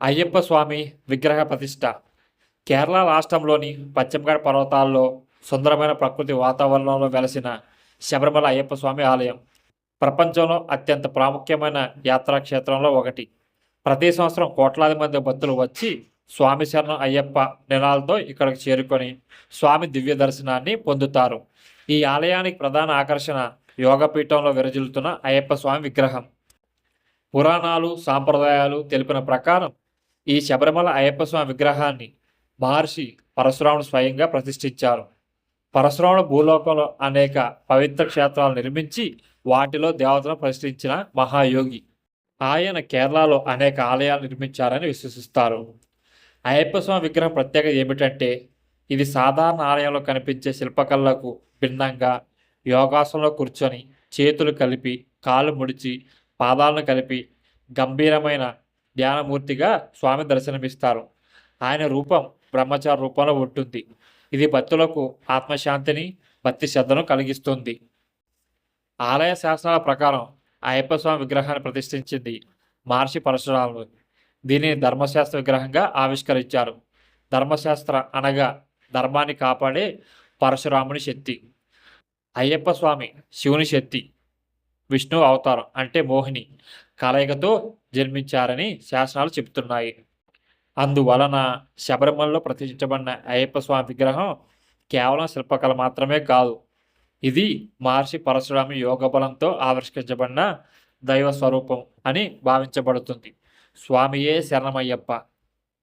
అయ్యప్ప స్వామి విగ్రహ ప్రతిష్ట. కేరళ రాష్ట్రంలోని పశ్చిమఘట్ట పర్వతాల్లో సుందరమైన ప్రకృతి వాతావరణంలో వెలసిన శబరిమల అయ్యప్ప స్వామి ఆలయం. ప్రపంచంలో అత్యంత ప్రాముఖ్యమైన యాత్రా క్షేత్రంలో ఒకటి. ప్రతి సంవత్సరం కోట్లాది మంది భక్తులు వచ్చి స్వామి శరణం అయ్యప్ప నినాలతో ఇక్కడికి చేరుకొని స్వామి దివ్య దర్శనాన్ని పొందుతారు. ఈ ఆలయానికి ప్రధాన ఆకర్షణ యోగపీఠంలో విరజిల్లుతున్న అయ్యప్ప స్వామి విగ్రహం. పురాణాలు సాంప్రదాయాలు తెలిపిన ప్రకారం ఈ శబరిమల అయ్యప్ప స్వామి విగ్రహాన్ని మహర్షి పరశురాముడు స్వయంగా ప్రతిష్ఠించారు. పరశురాముడు భూలోకంలో అనేక పవిత్ర క్షేత్రాలు నిర్మించి వాటిలో దేవతను ప్రతిష్ఠించిన మహాయోగి. ఆయన కేరళలో అనేక ఆలయాలు నిర్మించారని విశ్వసిస్తారు. అయ్యప్ప స్వామి విగ్రహం ప్రత్యేకత ఏమిటంటే ఇది సాధారణ ఆలయంలో కనిపించే శిల్పకళలకు భిన్నంగా యోగాసనంలో కూర్చొని చేతులు కలిపి కాళ్ళు ముడిచి పాదాలను కలిపి గంభీరమైన ధ్యానమూర్తిగా స్వామి దర్శనమిస్తారు. ఆయన రూపం బ్రహ్మచారి రూపంలో ఉంటుంది. ఇది భక్తులకు ఆత్మశాంతిని భక్తి శ్రద్ధను కలిగిస్తుంది. ఆలయ శాసనాల ప్రకారం అయ్యప్ప స్వామి విగ్రహాన్ని ప్రతిష్ఠించింది మహర్షి పరశురాములు దీనిని ధర్మశాస్త్ర విగ్రహంగా ఆవిష్కరించారు. ధర్మశాస్త్ర అనగా ధర్మాన్ని కాపాడే పరశురాముని శక్తి అయ్యప్ప స్వామి శివుని శక్తి విష్ణు అవతారం అంటే మోహిని కలయికతో జన్మించారని శాసనాలు చెబుతున్నాయి. అందువలన శబరిమలలో ప్రతిష్ఠించబడిన అయ్యప్ప స్వామి విగ్రహం కేవలం శిల్పకళ మాత్రమే కాదు ఇది మహర్షి పరశురామి యోగ బలంతో ఆవిష్కరించబడిన దైవ స్వరూపం అని భావించబడుతుంది. స్వామియే శరణమయ్యప్ప.